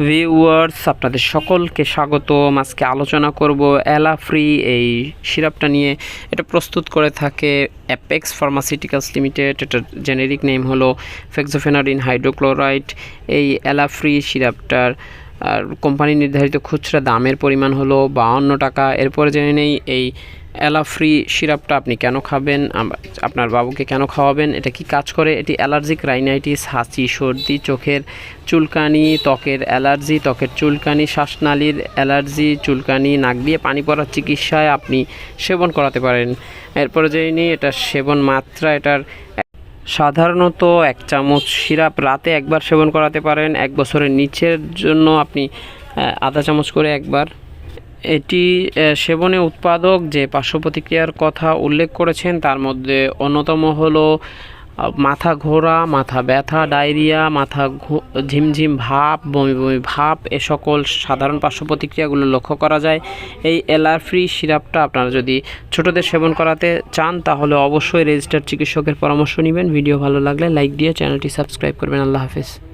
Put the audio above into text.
Viewers আপনাদের সকলকে স্বাগতম। আজকে আলোচনা করব এলা ফ্রি এই সিরাপটা নিয়ে। এটা প্রস্তুত করে থাকে অ্যাপেক্স ফার্মাসিউটিক্যালস লিমিটেড এটার জেনেরিক নেম হলো ফেক্সোফেনারিন হাইড্রোক্লোরাইড এই এলা ফ্রি সিরাপটার, আর কোম্পানি নির্ধারিত খুচরা দামের পরিমাণ হলো বাহান্ন টাকা। এরপরে জেনে নেই, এই অ্যালা ফ্রি সিরাপটা আপনি কেন খাবেন? আপনার বাবুকে কেন খাওয়াবেন? এটা কি কাজ করে? এটি অ্যালার্জিক রাইনাইটিস হাঁচি সর্দি, চোখের চুলকানি, ত্বকের অ্যালার্জি, ত্বকের চুলকানি, শ্বাসনালীর অ্যালার্জি, চুলকানি, নাক দিয়ে পানি পড়ার চিকিৎসায় আপনি সেবন করাতে পারেন। এরপরে জেনে এটা সেবন মাত্রা, এটার সাধারণত এক চামচ সিরাপ রাতে একবার সেবন করাতে পারেন। এক বছরের নিচের জন্য আপনি আধা চামচ করে একবার এটি সেবনে উৎপাদক যে পার্শ্ব প্রতিক্রিয়ার কথা উল্লেখ করেছেন, তার মধ্যে অন্যতম হলো মাথা ঘোরা, মাথা ব্যথা, ডায়রিয়া, মাথা ঝিমঝিম ভাব, বমি বমি ভাব, এ সকল সাধারণ পার্শ্ব প্রতিক্রিয়াগুলো লক্ষ্য করা যায়। এই এলার ফ্রি সিরাপটা আপনারা যদি ছোটদের সেবন করাতে চান, তাহলে অবশ্যই রেজিস্টার্ড চিকিৎসকের পরামর্শ নেবেন। ভিডিও ভালো লাগলে লাইক দিয়ে চ্যানেলটি সাবস্ক্রাইব করবেন। আল্লাহ হাফেজ।